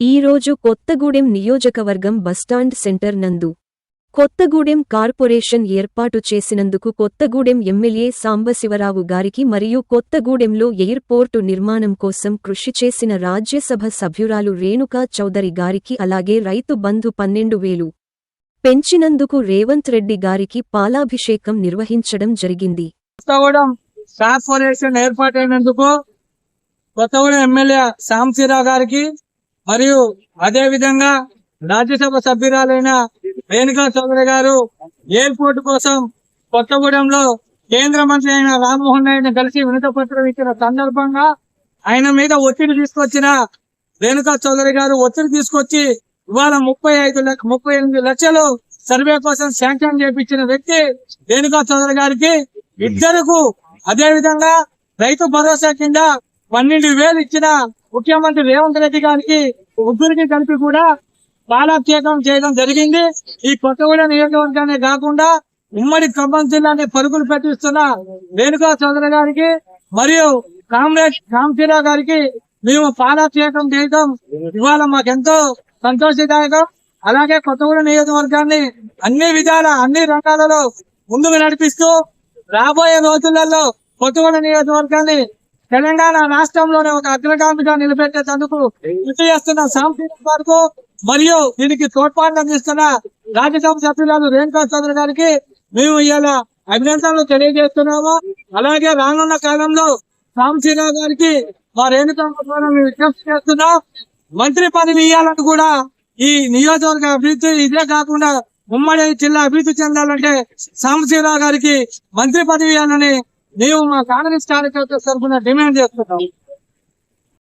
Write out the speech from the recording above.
ఈరోజు కొత్తగూడెం నియోజకవర్గం bus stand centre నందు కొత్తగూడెం కార్పొరేషన్ ఏర్పాటు చేసినందుకు కొత్తగూడెం ఎమ్మెల్యే సాంబశివరావు గారికి మరియు కొత్తగూడెంలో ఎయిర్పోర్టు నిర్మాణం కోసం కృషి చేసిన రాజ్యసభ సభ్యురాలు రేణుకా చౌదరి గారికి అలాగే రైతు బంధు పన్నెండు వేలు పెంచినందుకు రేవంత్ రెడ్డి గారికి పాలాభిషేకం నిర్వహించడం జరిగింది. కార్పొరేషన్ ఏర్పాటైనందుకు కొత్తగూడెం ఎమ్మెల్యే సాంబశివరావు గారికి మరియు అదే విధంగా రాజ్యసభ సభ్యురాలైన రేణుకా చౌదరి గారు ఎయిర్పోర్ట్ కోసం కొత్తగూడెంలో కేంద్ర మంత్రి అయిన రామ్మోహన్ నాయుడు కలిసి వినత పత్రం ఇచ్చిన సందర్భంగా ఆయన మీద ఒత్తిడి తీసుకొచ్చిన రేణుకా చౌదరి గారు ఒత్తిడి తీసుకొచ్చి ఇవాళ ముప్పై ఐదు లక్ష ముప్పై ఎనిమిది లక్షలు సర్వే కోసం శాంక్షన్ చేపించిన వ్యక్తి రేణుకా చౌదరి గారికి ఇద్దరుకు అదే విధంగా రైతు భరోసా కింద పన్నెండు వేలు ఇచ్చిన ముఖ్యమంత్రి రేవంత్ రెడ్డి గారికి ముగ్గురికి కలిపి కూడా బాలాభిషేకం చేయడం జరిగింది. ఈ కొత్తగూడ నియోజకవర్గాన్ని కాకుండా ఉమ్మడి ఖమ్మం జిల్లాని పరుగులు పెట్టిస్తున్న రేణుకా చౌదరి గారికి మరియు కామ్రేడ్ రామచీరావు గారికి మేము పాలాభిషేకం చేయడం ఇవాళ మాకెంతో సంతోషదాయకం. అలాగే కొత్తగూడ నియోజకవర్గాన్ని అన్ని విధాల అన్ని రంగాలలో ముందుకు నడిపిస్తూ రాబోయే రోజులలో కొత్తగూడ నియోజకవర్గాన్ని తెలంగాణ రాష్ట్రంలోనే ఒక అగ్రగామిగా నిలబెట్టేందుకు కృషి చేస్తున్న సాంస్కృతిక వరకు మరియు దీనికి తోడ్పాటు అందిస్తున్న రాజ్యసభ సభ్యురాలు రేణుకా చౌదరి గారికి మేము ఇవాళ అభినందనలు తెలియజేస్తున్నాము. అలాగే రానున్న కాలంలో సాంశీరావు గారికి మా రేణుకా ద్వారా మేము విజ్ఞప్తి చేస్తున్నాం. మంత్రి పదవి ఇవ్వాలని కూడా ఈ నియోజకవర్గ అభివృద్ధి ఇదే కాకుండా ఉమ్మడి జిల్లా అభివృద్ధి చెందాలంటే సాంబశివరావు గారికి మంత్రి పదవి ఇవ్వాలని మేము మా కాంగ్రెస్ కార్యకర్త తరఫున డిమాండ్ చేస్తున్నాం